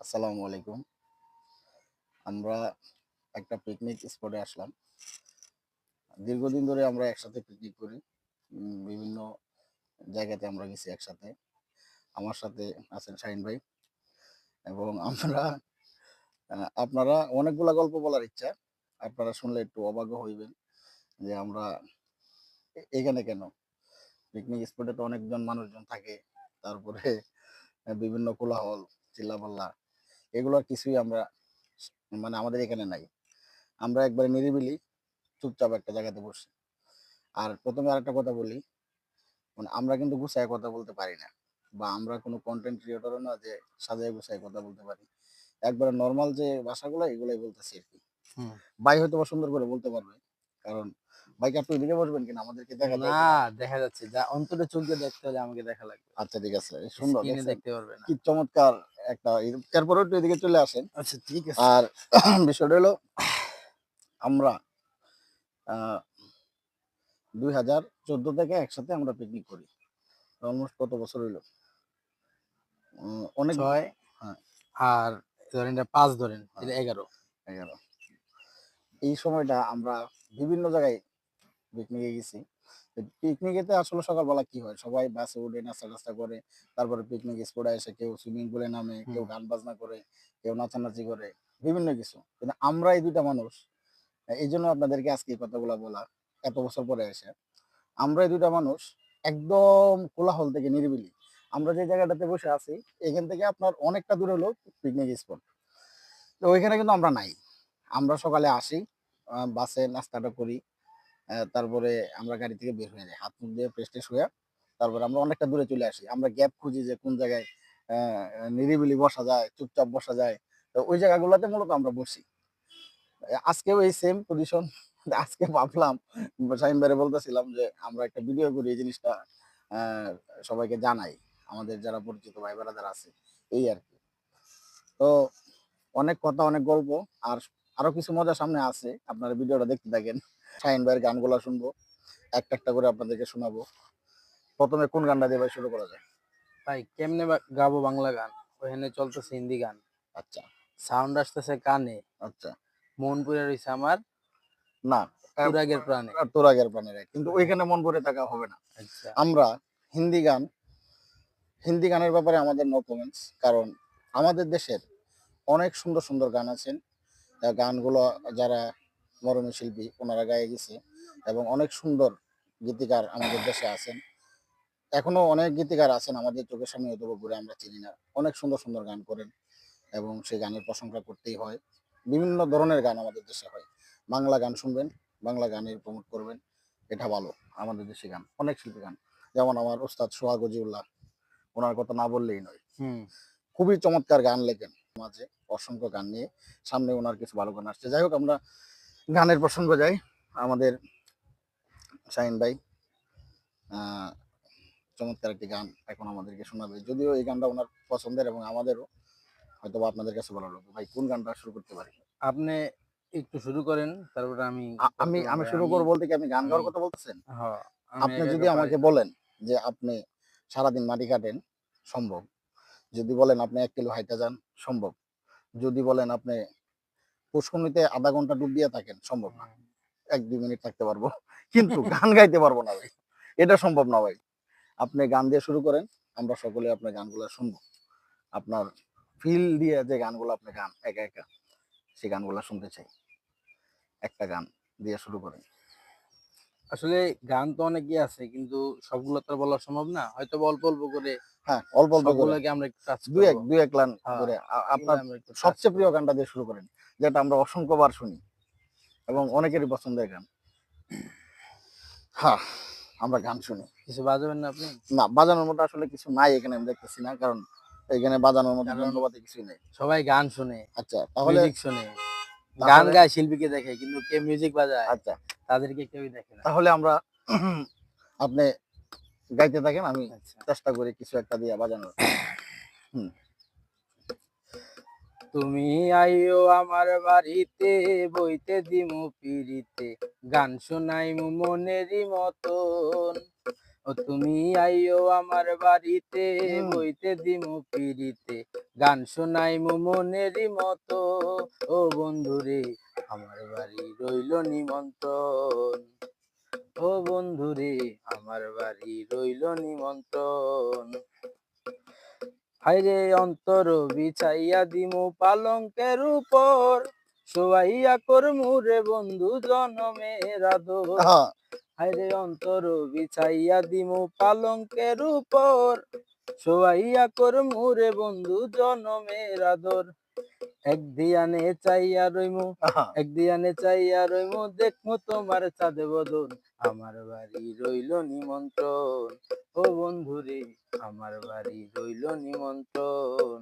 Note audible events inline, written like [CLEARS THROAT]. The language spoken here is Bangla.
আসসালামু আলাইকুম। আমরা একটা পিকনিক স্পটে আসলাম। দীর্ঘদিন ধরে আমরা একসাথে পিকনিক করি। বিভিন্ন জায়গাতে আমরা গেছি একসাথে। আমার সাথে আছেন শাহিন ভাই। এবং আমরা আপনারা অনেকগুলা গল্প বলার ইচ্ছা। আপনারা শুনলে একটু অবাক হইবেন যে আমরা এখানে কেন? পিকনিক স্পটে তো অনেকজন মানুষজন থাকে। তারপরে বিভিন্ন কোলাহল, চিল্লাপাল্লা। এগুলোর কিছুই আমরা মানে আমাদের এখানে নাই। আমরা একবারে নিরিবিলি চুপচাপ একটা জায়গাতে বসি। আর প্রথমে আরেকটা কথা বলি মানে আমরা কিন্তু গুছায় কথা বলতে পারি না বা আমরা কোনো কন্টেন্ট ক্রিয়েটরও না যে সাজায় গুছায় কথা বলতে পারি। একবারে নর্মাল যে ভাষাগুলো এগুলাই বলতেছি আর কি। ভাই হয়তো বা সুন্দর করে বলতে পারবে কারণ বাইক আপনি এদিকে বসবেন কিনা? আমাদেরকে দেখা না দেখা যাচ্ছে। যা অন্তরে চোখ দিয়ে দেখতে হলে আমাকে দেখা লাগবে। আচ্ছা ঠিক আছে। সুন্দর দেখতে পারবে কি চমৎকার একটা তারপরে একটু এদিকে চলে আসেন। আচ্ছা ঠিক আছে। আর [CLEARS THROAT] বিষয়টা হলো আমরা দুই হাজার চোদ্দ থেকে একসাথে আমরা পিকনিক করি। অলমোস্ট কত বছর হইল? অনেক ছয় হ্যাঁ। আর ধরেন এটা পাঁচ ধরেন হ্যাঁ। এটা এগারো। এগারো। এই সময়টা আমরা বিভিন্ন জায়গায় পিকনিকে গেছি। পিকনিকেতে আসলে সকালবেলা কি হয়? সবাই বাসে উঠে নাস্তা টাস্তা করে তারপরে পিকনিক স্পটে এসে কেউ সুইমিং পুলে নামে কেউ গান বাজনা করে কেউ নাচানাচি করে বিভিন্ন কিছু। কিন্তু আমরা এই দুইটা মানুষ এই জন্য আপনাদেরকে আজকে এই কথাগুলো বলা এত বছর পরে এসে আমরা এই দুইটা মানুষ একদম কোলাহল থেকে নিরিবিলি। আমরা যে জায়গাটাতে বসে আছি এখান থেকে আপনার অনেকটা দূরে হলো পিকনিক স্পট তো ওইখানে কিন্তু আমরা নাই। আমরা সকালে আসি বাসে নাস্তাটা করি তারপরে আমরা গাড়ি থেকে বের হয়ে যাই। হাত মুখ দিয়ে ফ্রেশ ট্রেশ হয়ে তারপরে আমরা অনেকটা দূরে চলে আসি। আমরা গ্যাপ খুঁজি যে কোন জায়গায় নিরিবিলি বসা যায়, চুপচাপ বসা যায়। তো ওই জায়গাগুলোতে মূলত আমরা বসি। আজকেও এই সেম পজিশন [LAUGHS] আজকে ভাবলাম ভাইরে বলতেছিলাম যে আমরা একটা ভিডিও করি, এই জিনিসটা সবাইকে জানাই। আমাদের যারা পরিচিত ভাই যারা আছে, এই আর কি। তো অনেক কথা, অনেক গল্প, আর আরও কিছু মজা সামনে আছে। আপনারা ভিডিওটা দেখতে থাকেন। শাহিন ভাইয়ের গানগুলো শুনব একটা একটা করে আপনাদেরকে শোনাবো। প্রথমে কোন গানটা দিয়ে ভাই শুরু করা যায়? ভাই কেমনে গাবো বাংলা গান? ওখানে চলতেছে হিন্দি গান। আচ্ছা। সাউন্ড আসতেছে কানে। আচ্ছা। মন পুরে রয়েছে আমার। না পুরাগের প্রাণে। আর তোরাগের প্রাণের এক। কিন্তু ওইখানে মন ভরে থাকা হবে না। আচ্ছা। আমরা হিন্দি গান হিন্দি গানের ব্যাপারে আমাদের নো কমেন্টস কারণ আমাদের দেশের অনেক সুন্দর সুন্দর গান আছেন। গানগুলো যারা মরমী শিল্পী ওনারা গায়ে গেছে এবং অনেক সুন্দর গীতিকার আমাদের দেশে আছেন। এখনও অনেক গীতিকার আছেন আমাদের চোখের সামনে হয়তো ঘুরে আমরা চিনি না। অনেক সুন্দর সুন্দর গান করেন এবং সেই গানের প্রশংসা করতেই হয়। বিভিন্ন ধরনের গান আমাদের দেশে হয়। বাংলা গান শুনবেন বাংলা গানের প্রমোট করবেন এটা ভালো। আমাদের দেশে গান অনেক শিল্পী গান। যেমন আমার ওস্তাদ সোহাগ গজিউল্লাহ ওনার কথা না বললেই নয়। খুবই চমৎকার গান লেখেন। মাঝে অসংখ্য গান নিয়ে সামনে ওনার কিছু ভালো গান আসছে। যাই হোক আমরা গানের প্রসঙ্গ যাই আমাদের শাহিন ভাই চমৎকার একটি গান এখন আমাদেরকে শোনাবে। যদিও এই গানটা ওনার পছন্দের এবং আমাদেরও হয়তো আপনাদের কাছে ভালো লাগবে ভাই কোন গানটা শুরু করতে পারি? আপনি একটু শুরু করেন তারপরে আমি আমি আমি শুরু করব বলতে কি আপনি গান গাওয়ার কথা বলতেছেন? হ্যাঁ, আপনি যদি আমাকে বলেন যে আপনি সারাদিন মাটি কাটেন সম্ভব। যদি বলেন আপনি এক কিলো হাইটা যান সম্ভব। যদি বলেন আপনি পুষ্করণীতে আধা ঘণ্টা ডুব দিয়ে থাকেন সম্ভব না। এক দুই মিনিট থাকতে পারব। কিন্তু গান গাইতে পারব না ভাই। এটা সম্ভব না ভাই। আপনি গান দিয়ে শুরু করেন আমরা সকলে আপনার গানগুলো শুনব। আপনার ফিল দিয়ে যে গানগুলো আপনি গান একা একা সেই গানগুলো শুনতে চাই। একটা গান দিয়ে শুরু করেন। আসলে গান তো অনেকই আছে কিন্তু সবগুলো তো বলা সম্ভব না। হয়তো বা অল্প অল্প করে হ্যাঁ অল্প অল্প করে। আমরা দুই এক দুই এক লাইন হ্যাঁ, করে আপনার সবচেয়ে প্রিয় গানটা দিয়ে শুরু করেন। যেটা আমরা অসংখ্যবার শুনি এবং অনেকেরই পছন্দের গান। হ্যাঁ আমরা গান শুনি। কিছু বাজাবেন না আপনি? না বাজানোর মতো আসলে কিছু নাই এখানে আমি দেখতেছি না কারণ এখানে বাজানোর মতো যন্ত্রপাতি কিছুই নেই। সবাই গান শুনে আচ্ছা তাহলে শুনে। গান গায় শিল্পীকে দেখে কিন্তু কে মিউজিক বাজায় আচ্ছা। তাদেরকে কেউই দেখে না। তাহলে আমরা আপনি গাইতে থাকেন আমি আচ্ছা। চেষ্টা করি কিছু একটা দিয়ে বাজানোর। তুমি আইও আমার বাড়িতে বইতে দিমু পিড়িতে। গান শোনাইমু মনেরই মতন। ও তুমি আইও আমার বাড়িতে বইতে দিমু পিড়িতে। গান শোনাই মু মনেরই মতো। ও বন্ধুরে আমার বাড়ি রইল নিমন্ত্রণ। ও বন্ধুরে আমার বাড়ি রইল নিমন্ত্রণ। হাইরে অন্তর বিছাইয়া দিমু পালঙ্কের উপর। শোয়াইয়া করমু রে বন্ধু জনমের আদর। হ্যাঁ হাইরে অন্তর বিছাইয়া দিমু পালঙ্কের উপর। শোয়াইয়া করমু রে বন্ধু জনমের আদর। এক দিয়ানে চাইয়া রইমু। এক দিয়ানে চাইয়া রইমু দেখমু তোমার চাঁদে বদন আমার বাড়ি রইল নিমন্ত্রণ ও বন্ধুরে আমার বাড়ি রইল নিমন্ত্রণ